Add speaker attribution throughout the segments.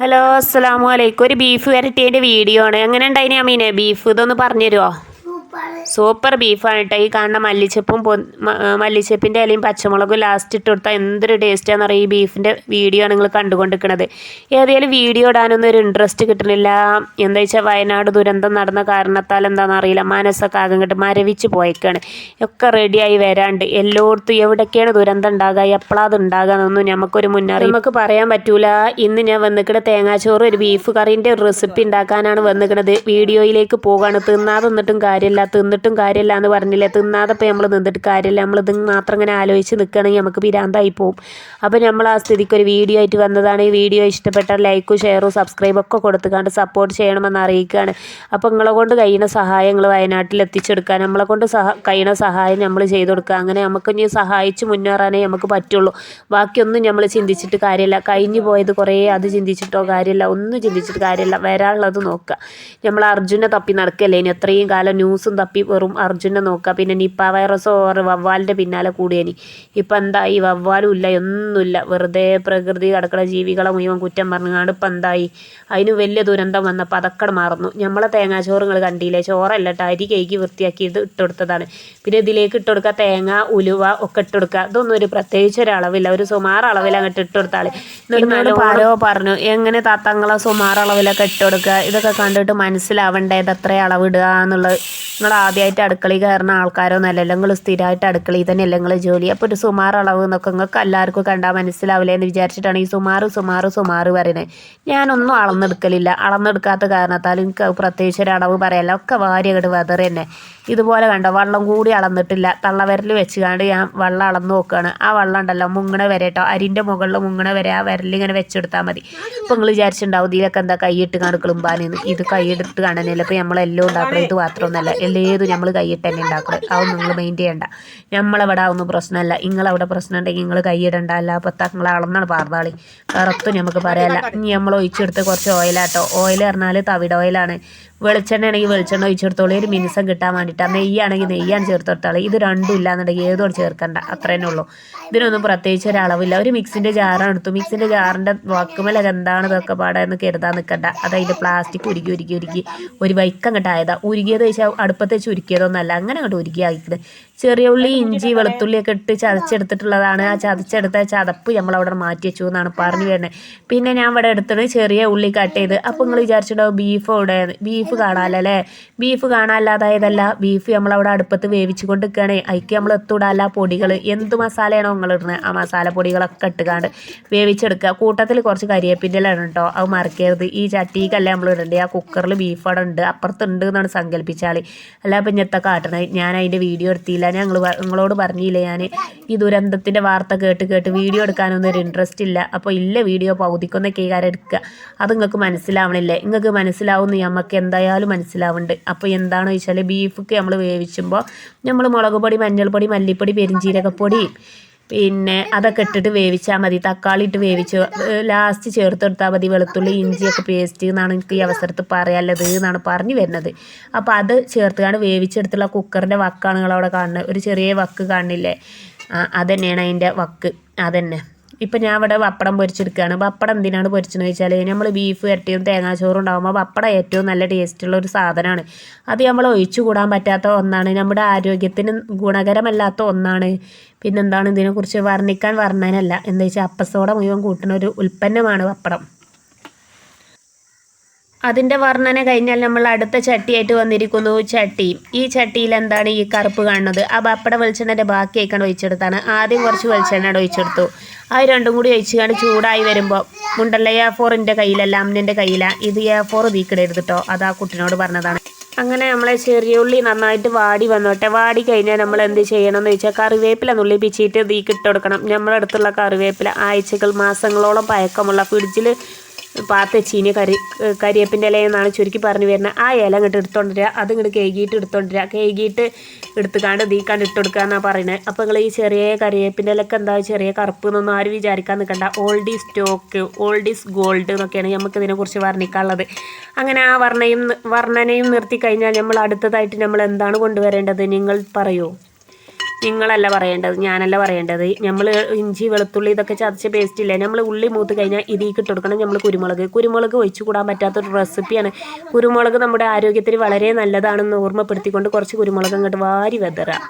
Speaker 1: Hello അസ്സാം വലൈക്കും ഒരു ബീഫ് വരട്ടിയതിന്റെ വീഡിയോ ആണ്. എങ്ങനെ ഉണ്ടായിന് അമീനെ? ബീഫ് ഇതൊന്ന് പറഞ്ഞു തരുമോ സൂപ്പർ ബീഫാണ് കേട്ടോ. ഈ കാണുന്ന മല്ലിച്ചപ്പും മല്ലിച്ചപ്പിന്റെ ഇലയും പച്ചമുളകും ലാസ്റ്റ് ഇട്ട് കൊടുത്താൽ എന്തൊരു ടേസ്റ്റാന്ന് പറയുക ഈ ബീഫിന്റെ വീഡിയോ ആണ് നിങ്ങൾ കണ്ടുകൊണ്ടിരിക്കുന്നത് ഏതായാലും വീഡിയോ ഇടാനൊന്നും ഒരു ഇൻട്രസ്റ്റ് കിട്ടുന്നില്ല എന്താ വെച്ചാൽ വയനാട് ദുരന്തം നടന്ന കാരണത്താൽ എന്താണെന്ന് അറിയില്ല. മനസ്സൊക്കെ ആകെ കിട്ടും മരവിച്ച് പോയേക്കാണ്. ഒക്കെ റെഡിയായി വരാണ്ട്. എല്ലായിടത്തും എവിടൊക്കെയാണ് ദുരന്തം ഉണ്ടാകുക എപ്പോഴാണ് അത് ഉണ്ടാകാന്നൊന്നും നമുക്കൊരു മുന്നറിയിപ്പ് നമുക്ക് പറയാൻ പറ്റൂല. ഇന്ന് ഞാൻ വന്നിക്കണ തേങ്ങാച്ചോറ് ഒരു ബീഫ് കറീന്റെ ഒരു റെസിപ്പി ഉണ്ടാക്കാനാണ് വന്നിക്കണത്. വീഡിയോയിലേക്ക് പോകാണ്. തിന്നാതെ നിന്നിട്ടും കാര്യമില്ല. തിന്നിട്ടും കാര്യമില്ല എന്ന് പറഞ്ഞില്ലേ? തിന്നാതെ ഇപ്പോൾ നമ്മൾ നിന്നിട്ട് കാര്യമില്ല. നമ്മൾ ഇത് മാത്രം ഇങ്ങനെ ആലോചിച്ച് നിൽക്കുകയാണെങ്കിൽ നമുക്ക് പിരാന്തായി പോകും അപ്പോൾ നമ്മൾ ആ സ്ഥിതിക്ക് ഒരു വീഡിയോ ആയിട്ട് വന്നതാണ്. ഈ വീഡിയോ ഇഷ്ടപ്പെട്ട ലൈക്കും ഷെയറും സബ്സ്ക്രൈബ് ഒക്കെ കൊടുത്തുകൊണ്ട് സപ്പോർട്ട് ചെയ്യണമെന്ന് അറിയിക്കുകയാണ്. അപ്പോൾ നിങ്ങളെ കൊണ്ട് കഴിയുന്ന സഹായങ്ങൾ വയനാട്ടിൽ എത്തിച്ചെടുക്കാൻ നമ്മളെ കൊണ്ട് സഹ കഴിയുന്ന സഹായം നമ്മൾ ചെയ്തു കൊടുക്കുക. അങ്ങനെ നമുക്ക് ഇനി സഹായിച്ച് മുന്നേറാനേ നമുക്ക് പറ്റുള്ളൂ. ബാക്കിയൊന്നും നമ്മൾ ചിന്തിച്ചിട്ട് കാര്യമില്ല. കഴിഞ്ഞു പോയത് കുറേ അത് ചിന്തിച്ചിട്ടോ കാര്യമില്ല. ഒന്നും ചിന്തിച്ചിട്ട് കാര്യമില്ല. വരാനുള്ളത് നോക്കുക. നമ്മൾ അർജുനെ തപ്പി നടക്കല്ലേ? ഇനി എത്രയും കാലം ന്യൂസും തപ്പി വെറും അർജുനെ നോക്കുക പിന്നെ നിപ്പ വൈറസോ ഓർ വവ്വാലിന്റെ പിന്നാലെ കൂടിയേനി. ഇപ്പം എന്തായി? വവ്വാലും ഇല്ല ഒന്നുമില്ല. വെറുതെ പ്രകൃതി കടക്കണ ജീവികളെ മുഴുവൻ കുറ്റം പറഞ്ഞുകൊണ്ട് ഇപ്പം എന്തായി? അതിന് വലിയ ദുരന്തം വന്നപ്പോൾ അതൊക്കെ മറന്നു. നമ്മളെ തേങ്ങാ ചോറുകൾ കണ്ടില്ലേ? ചോറല്ല ട്ടോ. അരി കേക്ക് വൃത്തിയാക്കി ഇത് ഇട്ടുകൊടുത്തതാണ് പിന്നെ ഇതിലേക്ക് ഇട്ട് കൊടുക്കുക തേങ്ങ ഉലുവ ഒക്കെ ഇട്ട് കൊടുക്കുക ഇതൊന്നും ഒരു പ്രത്യേകിച്ച് ഒരു അളവില്ല. ഒരു സുമാർ അളവിൽ അങ്ങോട്ട് ഇട്ട് കൊടുത്താൽ എന്നിട്ട് നല്ല പറഞ്ഞു എങ്ങനെ താത്തങ്ങളെ സുമാർ അളവിലൊക്കെ ഇട്ട് കൊടുക്കുക ഇതൊക്കെ കണ്ടിട്ട് മനസ്സിലാവണ്ടേ? ഇത് എത്ര അളവിടുക? എന്നുള്ളത്. നിങ്ങൾ ആദ്യമായിട്ട് അടുക്കളയിൽ കയറുന്ന ആൾക്കാരൊന്നും അല്ലല്ലോ നിങ്ങൾ സ്ഥിരമായിട്ട് അടുക്കളയിൽ തന്നെയല്ലേ നിങ്ങൾ ജോലി. അപ്പോൾ ഒരു സുമാർ അളവ് എന്നൊക്കെ നിങ്ങൾക്ക് എല്ലാവർക്കും കണ്ടാൽ മനസ്സിലാവില്ലേ എന്ന് വിചാരിച്ചിട്ടാണ് ഈ സുമാർ സുമാർ സുമാർ പറയുന്നത്. ഞാനൊന്നും അളന്നെടുക്കലില്ല. അളന്നെടുക്കാത്ത കാരണത്താൽ എനിക്ക് പ്രത്യേകിച്ച് ഒരു അളവ് പറയല്ല. ഒക്കെ വാരി വെതർ തന്നെ. ഇതുപോലെ കണ്ടോ? വള്ളം കൂടി അളന്നിട്ടില്ല. തള്ളവരൽ വെച്ച് കണ്ട് ഞാൻ വെള്ളം അളന്ന് നോക്കുകയാണ് ആ വെള്ളം ഉണ്ടല്ലോ മുങ്ങണ വരെ കേട്ടോ. അരിന്റെ മുകളിൽ മുങ്ങണ വരെ ആ വരലിങ്ങനെ വെച്ചെടുത്താൽ മതി. ഇപ്പം നിങ്ങൾ വിചാരിച്ചിട്ടുണ്ടാവും ഇതിലൊക്കെ എന്താ കൈയിട്ട് കാണും കിളുമ്പാനെന്ന്. ഇത് കൈയിട്ട് കാണാനല്ല ഇപ്പം നമ്മളെല്ലാം ഉണ്ടാക്കണം ഇത് മാത്രമൊന്നുമല്ല എല്ലേതും നമ്മൾ കൈയിട്ട് തന്നെ ഉണ്ടാക്കുന്നത് അതൊന്നും നിങ്ങൾ മെയിൻ ചെയ്യണ്ട. നമ്മളവിടെ അതൊന്നും പ്രശ്നമല്ല നിങ്ങളവിടെ പ്രശ്നം ഉണ്ടെങ്കിൽ നിങ്ങൾ കൈയിടണ്ട. അല്ല അപ്പം നിങ്ങൾ അളന്നാണ് പാർന്നാളി നമുക്ക് പറയാല്ല. ഇനി നമ്മൾ ഒഴിച്ചെടുത്ത് കുറച്ച് ഓയിലാട്ടോ ഓയിൽ പറഞ്ഞാൽ തവിട് ഓയിലാണ് വെളിച്ചെണ്ണ ആണെങ്കിൽ വെളിച്ചെണ്ണ ഒഴിച്ചെടുത്തോളൂ. ഒരു മിനിസം കിട്ടാൻ വേണ്ടിയിട്ടാണ് നെയ്യാണെങ്കിൽ നെയ്യാൻ ചേർത്ത് ഇത് രണ്ടും ഇല്ലാന്നുണ്ടെങ്കിൽ ഏതോട് ചേർക്കണ്ട. അത്ര തന്നെ ഉള്ളൂ. ഇതിനൊന്നും പ്രത്യേകിച്ച് ഒരു അളവില്ല. ഒരു മിക്സിന്റെ ജാറാണ് എടുത്തു. മിക്സിന്റെ ജാറിന്റെ വാക്കുമലൊക്കെ എന്താണ് ഇതൊക്കെ പാടാന്ന് കരുതാൻ നിൽക്കണ്ട. അത് അതിന്റെ പ്ലാസ്റ്റിക് ഉരുക്കി ഉരുക്കി ഉരുക്കി ഒരു വൈക്കം കിട്ടായതാണ് ഉരുകിയത് വെച്ചാൽ അടുപ്പത്ത് വെച്ച് ഉരുക്കിയതൊന്നല്ല അങ്ങനെ അങ്ങോട്ട് ഉരുക്കി ചെറിയ ഉള്ളി ഇഞ്ചി വെളുത്തുള്ളിയൊക്കെ ഇട്ട് ചതച്ചെടുത്തിട്ടുള്ളതാണ്. ആ ചതച്ചെടുത്ത ചതപ്പ് നമ്മളവിടെ മാറ്റി വെച്ചു എന്നാണ് പറഞ്ഞു വരുന്നത് പിന്നെ ഞാൻ ഇവിടെ എടുത്തത് ചെറിയ ഉള്ളി കട്ട് ചെയ്ത്. അപ്പോൾ നിങ്ങൾ വിചാരിച്ചിട്ടുണ്ടാവും ബീഫ് ഇവിടെ ബീഫ് കാണാമല്ലേ ബീഫ് കാണാല്ലാതായതല്ല ബീഫ് നമ്മൾ നമ്മളവിടെ അടുപ്പത്ത് വേവിച്ചു കൊണ്ട് നിൽക്കുകയാണ് അതിക്ക് നമ്മൾ എത്തൂടാല്ല പൊടികൾ എന്ത് മസാലയാണോ നിങ്ങൾ ഇടുന്നത് ആ മസാല പൊടികളൊക്കെ ഇട്ടുകാണ്ട് വേവിച്ചെടുക്കുക കൂട്ടത്തിൽ കുറച്ച് കരിയേപ്പിന്റെ ഇല ഇടണം കേട്ടോ അത് മറക്കരുത്. ഈ ചട്ടിക്കല്ല നമ്മൾ ഇടണ്ടേ? ആ കുക്കറിൽ ബീഫ് അവിടെ ഉണ്ട്. അപ്പുറത്തുണ്ട് എന്നാണ് സങ്കല്പിച്ചാൽ അല്ല അപ്പം ഞെത്ത കാട്ടണത് ഞാൻ അതിന്റെ വീഡിയോ എടുത്തില്ല. ഞാൻ ഞങ്ങൾ നിങ്ങളോട് പറഞ്ഞില്ലേ ഞാൻ ഈ ദുരന്തത്തിന്റെ വാർത്ത കേട്ട് കേട്ട് വീഡിയോ എടുക്കാനൊന്നും ഒരു ഇൻട്രസ്റ്റ് ഇല്ല. അപ്പോൾ ഇല്ല വീഡിയോ പകുതിക്കൊന്നൊക്കെ കൈകാര്യം കാര്യം എടുക്കുക അത് നിങ്ങൾക്ക് മനസ്സിലാവണില്ല. നിങ്ങൾക്ക് മനസ്സിലാവുന്ന നമുക്ക് എന്തായാലും മനസ്സിലാവുന്നുണ്ട് അപ്പോൾ എന്താണെന്ന് വെച്ചാൽ ബീഫൊക്കെ നമ്മൾ വേവിച്ചുമ്പോൾ നമ്മൾ മുളക് പൊടി മഞ്ഞൾപ്പൊടി മല്ലിപ്പൊടി പെരിഞ്ചീരകപ്പൊടി പിന്നെ അതൊക്കെ ഇട്ടിട്ട് വേവിച്ചാൽ മതി. തക്കാളി ഇട്ട് വേവിച്ച് ലാസ്റ്റ് ചേർത്ത് കൊടുത്താൽ മതി. വെളുത്തുള്ളി ഇഞ്ചിയൊക്കെ പേസ്റ്റ് എന്നാണ് എനിക്ക് ഈ അവസരത്ത് പറയാനുള്ളത് എന്നാണ് പറഞ്ഞു വരുന്നത്. അപ്പോൾ അത് ചേർത്തുകൊണ്ട് വേവിച്ചെടുത്തുള്ള കുക്കറിന്റെ വക്കാണ് നിങ്ങളവിടെ കാണുന്നത്. ഒരു ചെറിയ വക്ക് കാണില്ലേ? അതന്നെയാണ് അതിന്റെ വക്ക്. അതന്നെ. ഇപ്പം ഞാൻ ഇവിടെ പപ്പടം പൊരിച്ചെടുക്കുകയാണ്. പപ്പടം എന്തിനാണ് പൊരിച്ചതെന്ന് വെച്ചാൽ നമ്മൾ ബീഫ് വരട്ടിയും തേങ്ങാച്ചോറും ഉണ്ടാകുമ്പോൾ പപ്പടം ഏറ്റവും നല്ല ടേസ്റ്റുള്ള ഒരു സാധനമാണ് അത് നമ്മൾ ഒഴിച്ചു കൂടാൻ പറ്റാത്ത ഒന്നാണ്. നമ്മുടെ ആരോഗ്യത്തിന് ഗുണകരമല്ലാത്ത ഒന്നാണ്. പിന്നെന്താണ് ഇതിനെക്കുറിച്ച് വർണിക്കാൻ വർണനല്ല എന്താ വെച്ചാൽ അപ്പസോടെ മുഴുവൻ കൂട്ടുന്ന ഒരു ഉൽപ്പന്നമാണ് പപ്പടം. അതിന്റെ വർണന കഴിഞ്ഞാൽ നമ്മൾ അടുത്ത ചട്ടിയായിട്ട് വന്നിരിക്കുന്നു ചട്ടി. ഈ ചട്ടിയിൽ എന്താണ് ഈ കറുപ്പ് കാണുന്നത്? ആ പപ്പട വെളിച്ചെണ്ണന്റെ ബാക്കി ആയിക്കാണ് ഒഴിച്ചെടുത്താണ്. ആദ്യം കുറച്ച് വെളിച്ചെണ്ണ ഒഴിച്ചെടുത്തു. അത് രണ്ടും കൂടി ഒഴിച്ചുകൊണ്ട് ചൂടായി വരുമ്പോൾ മുണ്ടല്ല എ ഫോറിന്റെ കയ്യിലല്ല അമ്മിന്റെ കയ്യിലാണ് ഇത് എ ഫോർ തീക്കിടരുത് കേട്ടോ അത് ആ കുട്ടിനോട് പറഞ്ഞതാണ്. അങ്ങനെ നമ്മളെ ചെറിയ ഉള്ളി നന്നായിട്ട് വാടി വന്നോട്ടെ. വാടി കഴിഞ്ഞാൽ നമ്മൾ എന്ത് ചെയ്യണം എന്ന് വെച്ചാൽ കറിവേപ്പില നുള്ളി പിച്ചിട്ട് തീക്കിട്ട് കൊടുക്കണം. നമ്മളെ അടുത്തുള്ള കറിവേപ്പില ആഴ്ചകൾ മാസങ്ങളോളം പഴക്കമുള്ള ഫ്രിഡ്ജിൽ പാത്ത് ചീനി കരി കരിയേപ്പിന്റെ ഇല എന്നാണ് ചുരുക്കി പറഞ്ഞു വരുന്നത്. ആ ഇല ഇങ്ങോട്ട് എടുത്തോണ്ടിരിക അത് ഇങ്ങോട്ട് കേകിയിട്ട് എടുത്തോണ്ടിരിക കേകിയിട്ട് എടുത്തുകാണ്ട് തീക്കാണ്ട് ഇട്ട് കൊടുക്കുക എന്നാണ് പറയുന്നത് അപ്പോൾ നിങ്ങൾ ഈ ചെറിയ കരിയേപ്പിന്റെ ഇലക്ക് എന്താ ചെറിയ കറുപ്പ് എന്നൊന്നും ആരും വിചാരിക്കാൻ നിൽക്കണ്ട old is stock old is gold എന്നൊക്കെയാണ് നമുക്ക് ഇതിനെക്കുറിച്ച് വർണിക്കാനുള്ളത്. അങ്ങനെ ആ വർണയും വർണനയും നിർത്തി കഴിഞ്ഞാൽ നമ്മൾ അടുത്തതായിട്ട് നമ്മൾ എന്താണ് കൊണ്ടുവരേണ്ടത്? നിങ്ങൾ പറയൂ? നിങ്ങളല്ല പറയേണ്ടത് ഞാനല്ല പറയേണ്ടത്. നമ്മൾ ഇഞ്ചി വെളുത്തുള്ളി ഇതൊക്കെ ചതച്ച പേസ്റ്റ് ഇല്ലേ? നമ്മൾ ഉള്ളി മൂത്ത് കഴിഞ്ഞാൽ ഇതിലേക്ക് ഇട്ട് കൊടുക്കണം നമ്മൾ കുരുമുളക്. കുരുമുളക് ഒഴിച്ചു കൂടാൻ പറ്റാത്തൊരു റെസിപ്പിയാണ് കുരുമുളക് നമ്മുടെ ആരോഗ്യത്തിന് വളരെ നല്ലതാണെന്ന് ഓർമ്മപ്പെടുത്തിക്കൊണ്ട് കുറച്ച് കുരുമുളക് അങ്ങോട്ട് വാരി വെതറാം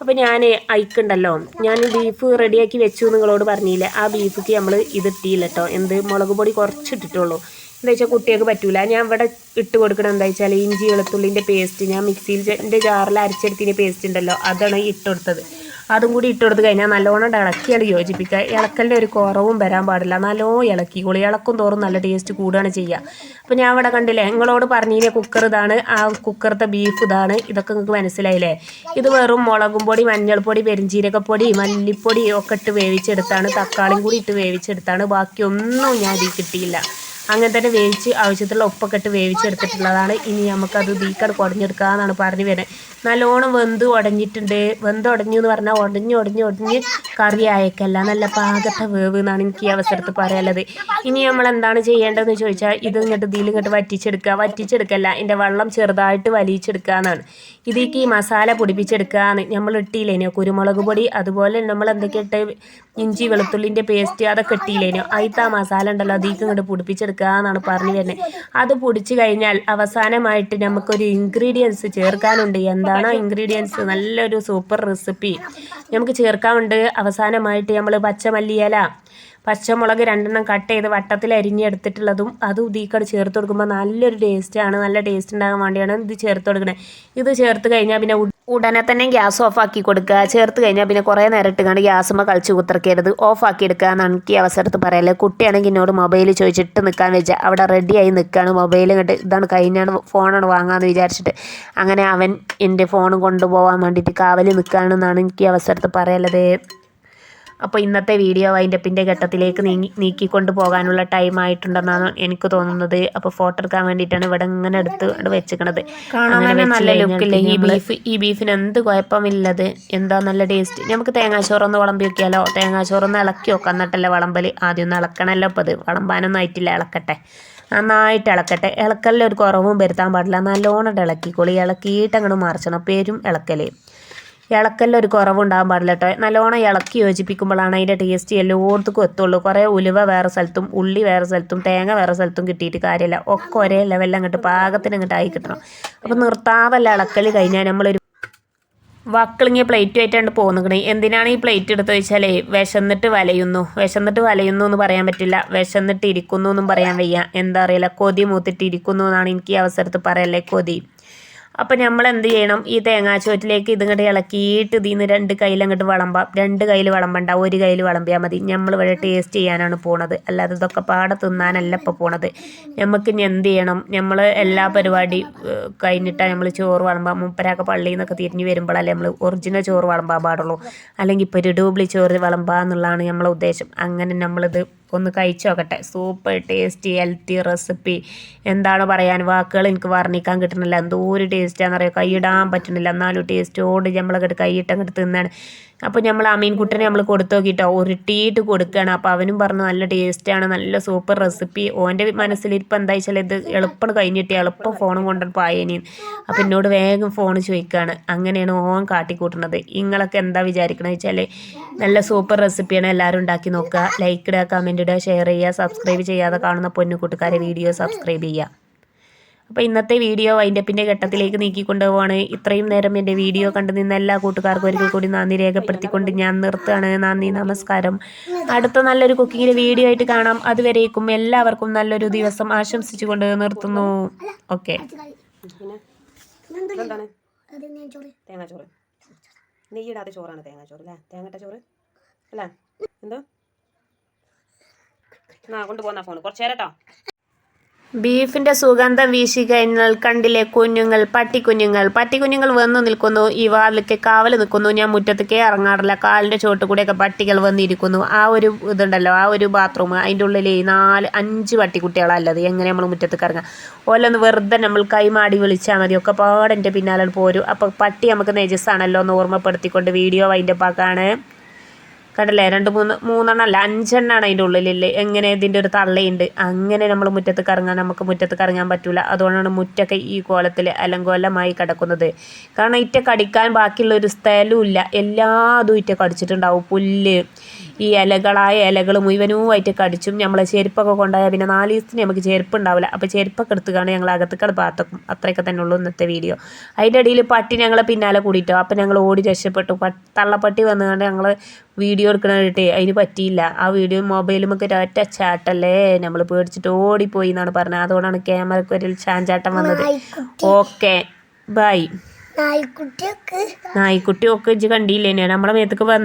Speaker 1: അപ്പോൾ ഞാൻ അയക്കുണ്ടല്ലോ ഞാൻ ബീഫ് റെഡിയാക്കി വെച്ചു നിങ്ങളോട് പറഞ്ഞില്ല? ആ ബീഫിക്ക് നമ്മൾ ഇതിട്ടില്ല കേട്ടോ എന്ത്? മുളക് പൊടി കുറച്ച് ഇട്ടിട്ടുള്ളൂ എന്താ വെച്ചാൽ കുട്ടികൾക്ക് പറ്റൂല. ഞാൻ ഇവിടെ ഇട്ട് കൊടുക്കണം എന്താ വെച്ചാൽ ഇഞ്ചി വെളുത്തുള്ളിന്റെ പേസ്റ്റ് ഞാൻ മിക്സിയിൽ ജാറിൽ അരച്ചെടുത്തിന്റെ പേസ്റ്റ് ഉണ്ടല്ലോ അതാണ് ഇട്ട് കൊടുത്തത്. അതും കൂടി ഇട്ട് കൊടുത്ത് കഴിഞ്ഞാൽ നല്ലോണം ഇളക്കിയാണ് യോജിപ്പിക്കുക. ഇളക്കലിന്റെ ഒരു കുറവും വരാൻ പാടില്ല. നല്ലോണം ഇളക്കിക്കോളി ഇളക്കും തോറും നല്ല ടേസ്റ്റ് കൂടുകയാണ് ചെയ്യുക അപ്പോൾ ഞാൻ ഇവിടെ കണ്ടില്ലേ നിങ്ങളോട് പറഞ്ഞില്ലേ കുക്കർ ഇതാണ്. ആ കുക്കറത്തെ ബീഫ് ഇതാണ്. ഇതൊക്കെ നിങ്ങൾക്ക് മനസ്സിലായില്ലേ? ഇത് വെറും മുളകും പൊടി മഞ്ഞൾപ്പൊടി പെരിഞ്ചീരകപ്പൊടി മല്ലിപ്പൊടി ഒക്കെ ഇട്ട് വേവിച്ചെടുത്താണ്. തക്കാളിയും കൂടി ഇട്ട് വേവിച്ചെടുത്താണ്. ബാക്കിയൊന്നും ഞാൻ ഇതിൽ കിട്ടിയില്ല. അങ്ങനെ തന്നെ വേവിച്ച് ആവശ്യത്തിലുള്ള ഉപ്പൊക്കെ ഇട്ട് വേവിച്ചെടുത്തിട്ടുള്ളതാണ്. ഇനി നമുക്കത് ദീക്കട് കുടഞ്ഞെടുക്കാന്നാണ് പറഞ്ഞു വരുന്നത് നല്ലോണം വെന്ത് ഉടഞ്ഞിട്ടുണ്ട് വെന്ത് ഉടഞ്ഞു എന്ന് പറഞ്ഞാൽ ഉടഞ്ഞ് ഉടഞ്ഞ് ഉടഞ്ഞ് കറി ആയേക്കല്ല. നല്ല പാകത്തെ വേവ് എന്നാണ് എനിക്ക് ഈ അവസരത്തിൽ പറയാനുള്ളത്. ഇനി നമ്മൾ എന്താണ് ചെയ്യേണ്ടതെന്ന് ചോദിച്ചാൽ ഇത് ഇങ്ങോട്ട് ഇതിൽ ഇങ്ങോട്ട് വറ്റിച്ചെടുക്കുക വറ്റിച്ചെടുക്കല്ല എന്റെ വെള്ളം ചെറുതായിട്ട് വലിയിച്ചെടുക്കുക എന്നാണ് ഇതിലേക്ക് ഈ മസാല പൊടിപ്പിച്ചെടുക്കുക എന്ന് നമ്മൾ ഇട്ടില്ലേനോ കുരുമുളക് പൊടി അതുപോലെ നമ്മൾ എന്തൊക്കെ ഇട്ട് ഇഞ്ചി വെളുത്തുള്ളിന്റെ പേസ്റ്റ് അതൊക്കെ ഇട്ടില്ലേനോ അതിൽ ആ മസാല ഉണ്ടല്ലോ അതിലേക്ക് ഇങ്ങോട്ട് പൊടിപ്പിച്ചെടുക്കുക എന്നാണ് പറഞ്ഞു തന്നെ. അത് പൊടിച്ചു കഴിഞ്ഞാൽ അവസാനമായിട്ട് നമുക്കൊരു ഇൻഗ്രീഡിയൻസ് ചേർക്കാനുണ്ട്. എന്താണ് ഇൻഗ്രീഡിയൻസ് നല്ലൊരു സൂപ്പർ റെസിപ്പി നമുക്ക് ചേർക്കാനുണ്ട്. അവസാനമായിട്ട് നമ്മൾ പച്ചമല്ലിയില പച്ചമുളക് രണ്ടെണ്ണം കട്ട് ചെയ്ത് വട്ടത്തിൽ അരിഞ്ഞെടുത്തിട്ടുള്ളതും അത് ഇതിക്കട് ചേർത്ത് കൊടുക്കുമ്പോൾ നല്ലൊരു ടേസ്റ്റാണ് നല്ല ടേസ്റ്റ് ഉണ്ടാകാൻ വേണ്ടിയാണ് ഇത് ചേർത്ത് കൊടുക്കുന്നത് ഇത് ചേർത്ത് കഴിഞ്ഞാൽ പിന്നെ ഉടനെ തന്നെ ഗ്യാസ് ഓഫ് ആക്കി കൊടുക്കുക. ചേർത്ത് കഴിഞ്ഞാൽ പിന്നെ കുറേ നേരം ഇട്ടുകൊണ്ട് ഗ്യാസുമ്മ കളിച്ച് കുത്തിറക്കരുത് ഓഫ് ആക്കി എടുക്കുക എന്നാണ് എനിക്ക് അവസരത്ത് പറയൽ കുട്ടിയാണെങ്കിൽ എന്നോട് മൊബൈൽ ചോദിച്ചിട്ട് നിൽക്കാൻ വെച്ചാൽ അവിടെ റെഡിയായി നിൽക്കുകയാണ് മൊബൈൽ കണ്ടിട്ട് ഇതാണ് കഴിഞ്ഞാണ് ഫോണാണ് വാങ്ങാമെന്ന് വിചാരിച്ചിട്ട് അങ്ങനെ അവൻ എന്റെ ഫോൺ കൊണ്ടുപോകാൻ വേണ്ടിയിട്ട് കാവലിൽ നിൽക്കുകയാണെന്നാണ് എനിക്ക് അവസരത്ത് പറയലത് അപ്പോൾ ഇന്നത്തെ വീഡിയോ വൈൻഡപ്പിന്റെ ഘട്ടത്തിലേക്ക് നീങ്ങി നീക്കിക്കൊണ്ട് പോകാനുള്ള ടൈം ആയിട്ടുണ്ടെന്നാണ് എനിക്ക് തോന്നുന്നത്. അപ്പോൾ ഫോട്ടോ എടുക്കാൻ വേണ്ടിയിട്ടാണ് ഇവിടെ ഇങ്ങനെ എടുത്ത് ഇവിടെ വെച്ചിക്കണത്.
Speaker 2: കാണാൻ നല്ല ലുക്കില്ലേ ഈ ബീഫ്
Speaker 1: ഈ ബീഫിന് എന്ത് കുഴപ്പമില്ലത്? എന്താ നല്ല ടേസ്റ്റ് നമുക്ക് തേങ്ങാച്ചോറൊന്ന് വിളമ്പി വെക്കിയാലോ തേങ്ങാച്ചോറൊന്ന് ഇളക്കി വെക്കാം എന്നിട്ടല്ലേ വിളമ്പൽ ആദ്യം ഒന്ന് ഇളക്കണമല്ലോ അപ്പോൾ അത് വിളമ്പാനൊന്നും ആയിട്ടില്ല ഇളക്കട്ടെ. നന്നായിട്ട് ഇളക്കട്ടെ. ഇളക്കലിൽ ഒരു കുറവും വരുത്താൻ പാടില്ല. നല്ലോണം ഇളക്കിക്കോളി ഇളക്കിയിട്ട് അങ്ങോട്ട് മറിച്ചണം. പേരും ഇളക്കൽ. ഇളക്കലിൽ ഒരു കുറവുണ്ടാകാൻ പാടില്ല കേട്ടോ. നല്ലോണം ഇളക്കി യോജിപ്പിക്കുമ്പോഴാണ് അതിന്റെ ടേസ്റ്റ് എല്ലായിടത്തും എത്തുള്ളൂ. കുറേ ഉലുവ വേറെ സ്ഥലത്തും ഉള്ളി വേറെ സ്ഥലത്തും തേങ്ങ വേറെ സ്ഥലത്തും കിട്ടിയിട്ട് കാര്യമില്ല. ഒക്കെ ഒരേ ലെവലിൽ അങ്ങോട്ട് പാകത്തിന് അങ്ങോട്ട് ആയി കിട്ടണം. അപ്പോൾ നിർത്താതല്ല ഇളക്കൽ കഴിഞ്ഞാൽ നമ്മളൊരു വക്കിളിങ്ങിയ പ്ലേറ്റുമായിട്ടാണ് പോകുന്നത് എന്തിനാണ് ഈ പ്ലേറ്റ് എടുത്ത് വെച്ചാലേ വിശന്നിട്ട് വലയുന്നു. വിശന്നിട്ട് വലയുന്നു എന്ന് പറയാൻ പറ്റില്ല. വിശന്നിട്ട് ഇരിക്കുന്നു എന്നും പറയാൻ വയ്യ. എന്താ അറിയില്ല. കൊതി മൂത്തിട്ട് ഇരിക്കുന്നു എന്നാണ് എനിക്ക് ഈ അവസരത്തിൽ പറയല്ലേ കൊതി. അപ്പം നമ്മൾ എന്ത് ചെയ്യണം? ഈ തേങ്ങാച്ചോറ്റിലേക്ക് ഇതിങ്ങോട്ട് ഇളക്കിയിട്ട് ഇതിൽ നിന്ന് രണ്ട് കയ്യിൽ അങ്ങോട്ട് വിളമ്പാം. രണ്ട് കയ്യിൽ വിളമ്പണ്ട ഒരു കയ്യിൽ വിളമ്പിയാൽ മതി. നമ്മൾ ഇവിടെ ടേസ്റ്റ് ചെയ്യാനാണ് പോണത്. അല്ലാതെ ഇതൊക്കെ പാടെ തിന്നാനല്ല ഇപ്പോൾ പോണത്. നമുക്ക് ഇനി എന്ത് ചെയ്യണം? നമ്മൾ എല്ലാ പരിപാടി കഴിഞ്ഞിട്ടാ നമ്മൾ ചോറ് വിളമ്പാം. മുപ്പരാക്കെ പള്ളിയിൽ നിന്നൊക്കെ തിരിഞ്ഞ് വരുമ്പോഴല്ലേ നമ്മൾ ഒറിജിനൽ ചോറ് വിളമ്പാൻ പാടുള്ളൂ. അല്ലെങ്കിൽ ഇപ്പോൾ ഒരു ഡൂബ്ലി ചോറ് വിളമ്പാന്നുള്ളതാണ് നമ്മളെ ഉദ്ദേശം. അങ്ങനെ നമ്മളിത് ഒന്ന് കഴിച്ചു നോക്കട്ടെ സൂപ്പർ ടേസ്റ്റി ഹെൽത്തി റെസിപ്പി എന്താണ് പറയാൻ? വാക്കുകൾ എനിക്ക് വർണിക്കാൻ കിട്ടുന്നില്ല. എന്തോ ഒരു ടേസ്റ്റാണെന്ന് അറിയാം കൈയിടാൻ പറ്റുന്നില്ല. എന്നാലും ടേസ്റ്റോട് നമ്മളങ്ങോട്ട് കൈയിട്ട് അങ്ങോട്ട് തിന്നാണ്. അപ്പോൾ നമ്മൾ അമീൻകുട്ടനെ നമ്മൾ കൊടുത്തു നോക്കിയിട്ടോ ഉരുട്ടിയിട്ട് കൊടുക്കുകയാണ് അപ്പോൾ അവനും പറഞ്ഞു നല്ല ടേസ്റ്റാണ് നല്ല സൂപ്പർ റെസിപ്പി ഓന്റെ മനസ്സിലിരിപ്പോൾ എന്താ വെച്ചാൽ ഇത് എളുപ്പം കഴിഞ്ഞിട്ട് എളുപ്പം ഫോണും കൊണ്ടു പായേനി. അപ്പോൾ എന്നോട് വേഗം ഫോൺ ചോദിക്കുകയാണ് അങ്ങനെയാണ് ഓൻ കാട്ടിക്കൂട്ടുന്നത്. നിങ്ങളൊക്കെ എന്താ വിചാരിക്കണത് വെച്ചാൽ നല്ല സൂപ്പർ റെസിപ്പിയാണ് എല്ലാവരും ഉണ്ടാക്കി നോക്കുക. ലൈക്ക് ഇടുക കമന്റ് ഇടുക ഷെയർ ചെയ്യുക സബ്സ്ക്രൈബ് ചെയ്യാതെ കാണുന്ന പൊന്നു കൂട്ടുകാരെ വീഡിയോ സബ്സ്ക്രൈബ് ചെയ്യുക. അപ്പോൾ ഇന്നത്തെ വീഡിയോ വൈൻഡപ്പിന്റെ ഘട്ടത്തിലേക്ക് നീക്കിക്കൊണ്ട് പോവാണ് ഇത്രയും നേരം എന്റെ വീഡിയോ കണ്ടു നിന്ന എല്ലാ കൂട്ടുകാർക്കും ഒരിക്കൽ കൂടി നന്ദി രേഖപ്പെടുത്തിക്കൊണ്ട് ഞാൻ നിർത്തുകയാണ്. നന്ദി നമസ്കാരം. അടുത്ത നല്ലൊരു കുക്കിങ്ങിന്റെ വീഡിയോ ആയിട്ട് കാണാം. അതുവരേക്കും എല്ലാവർക്കും നല്ലൊരു ദിവസം ആശംസിച്ചുകൊണ്ട് നിർത്തുന്നു. ഓക്കെ.
Speaker 2: തേങ്ങാച്ചോറ്. നെയ്യിടാത്ത ചോറാണ് തേങ്ങാച്ചോറ് അല്ലേ? തേങ്ങട്ട ചോറ് അല്ലേ? എന്തോ? എന്നാ കൊണ്ടുപോകുന്ന ഫോൺ കുറച്ച് നേരം കേട്ടോ
Speaker 1: ബീഫിന്റെ സുഗന്ധം വീശി കഴിഞ്ഞാൽ കണ്ടിലെ കുഞ്ഞുങ്ങൾ പട്ടിക്കുഞ്ഞുങ്ങൾ. പട്ടിക്കുഞ്ഞുങ്ങൾ വന്നു നിൽക്കുന്നു ഈ വാതിലേക്ക് കാവൽ നിൽക്കുന്നു. ഞാൻ മുറ്റത്തേക്കേ ഇറങ്ങാറില്ല. കാലിന്റെ ചോട്ട് കൂടെയൊക്കെ പട്ടികൾ വന്നിരിക്കുന്നു ആ ഒരു ഇതുണ്ടല്ലോ ആ ഒരു ബാത്റൂം അതിന്റെ ഉള്ളിൽ നാല് അഞ്ച് പട്ടിക്കുട്ടികളല്ലത് എങ്ങനെ നമ്മൾ മുറ്റത്തേക്ക് ഇറങ്ങാം? ഓലൊന്ന് വെറുതെ നമ്മൾ കൈമാടി വിളിച്ചാൽ മതി. ഒക്കെ പാടെന്റെ പിന്നാലെ പോരും. അപ്പോൾ പട്ടി നമുക്ക് നെജസ്സാണല്ലോ എന്ന് ഓർമ്മപ്പെടുത്തിക്കൊണ്ട് വീഡിയോ അതിന്റെ ആക്കാണ്. കണ്ടല്ലേ? രണ്ട് മൂന്ന് മൂന്നെണ്ണം അല്ല അഞ്ചെണ്ണമാണ് അതിന്റെ ഉള്ളിലില്ലേ? എങ്ങനെ ഇതിന്റെ ഒരു തള്ളയുണ്ട്? അങ്ങനെ നമ്മൾ മുറ്റത്ത് കറങ്ങാൻ നമുക്ക് മുറ്റത്ത് കറങ്ങാൻ പറ്റില്ല അതുകൊണ്ടാണ് മുറ്റൊക്കെ ഈ കോലത്തിൽ അലങ്കോലമായി കിടക്കുന്നത്. കാരണം ഇറ്റ കടിക്കാൻ ബാക്കിയുള്ള ഒരു സ്ഥലവും ഇല്ല. എല്ലാതും ഇറ്റ കടിച്ചിട്ടുണ്ടാവും. പുല്ല് ഈ ഇലകളായ ഇലകൾ മുഴുവനുമായിട്ട് കടിച്ചും നമ്മളെ ചെരുപ്പൊക്കെ കൊണ്ടുപോയാൽ പിന്നെ നാല് ദിവസത്തിന് നമുക്ക് ചെരുപ്പ് ഉണ്ടാവില്ല അപ്പോൾ ചെരുപ്പൊക്കെ എടുത്തുകാണ് ഞങ്ങൾ അകത്തേക്കട് പാത്തക്കും. അത്രയൊക്കെ തന്നെ ഉള്ളൂ ഇന്നത്തെ വീഡിയോ. അതിന്റെ ഇടയിൽ പട്ടി ഞങ്ങളെ പിന്നാലെ കൂടിയിട്ടോ അപ്പോൾ ഞങ്ങൾ ഓടി രക്ഷപ്പെട്ടു. തള്ളപ്പട്ടി വന്നുകൊണ്ട് ഞങ്ങൾ വീഡിയോ എടുക്കണിട്ട് അതിന് പറ്റിയില്ല. ആ വീഡിയോ മൊബൈലുമൊക്കെ ഒരൊറ്റ ചാട്ടല്ലേ? നമ്മൾ പേടിച്ചിട്ട് ഓടിപ്പോയി എന്നാണ് പറഞ്ഞത്. അതുകൊണ്ടാണ് ക്യാമറയ്ക്ക് ഒരു ചാഞ്ചാട്ടം വന്നത്. ഓക്കെ. ബൈ.
Speaker 3: നായ്ക്കുട്ടിയൊക്കെ.
Speaker 1: നായ്ക്കുട്ടി ഒക്കെ ഇജ്ജ് കണ്ടില്ലേ? നമ്മളെ മേത്തേക്ക് വന്ന്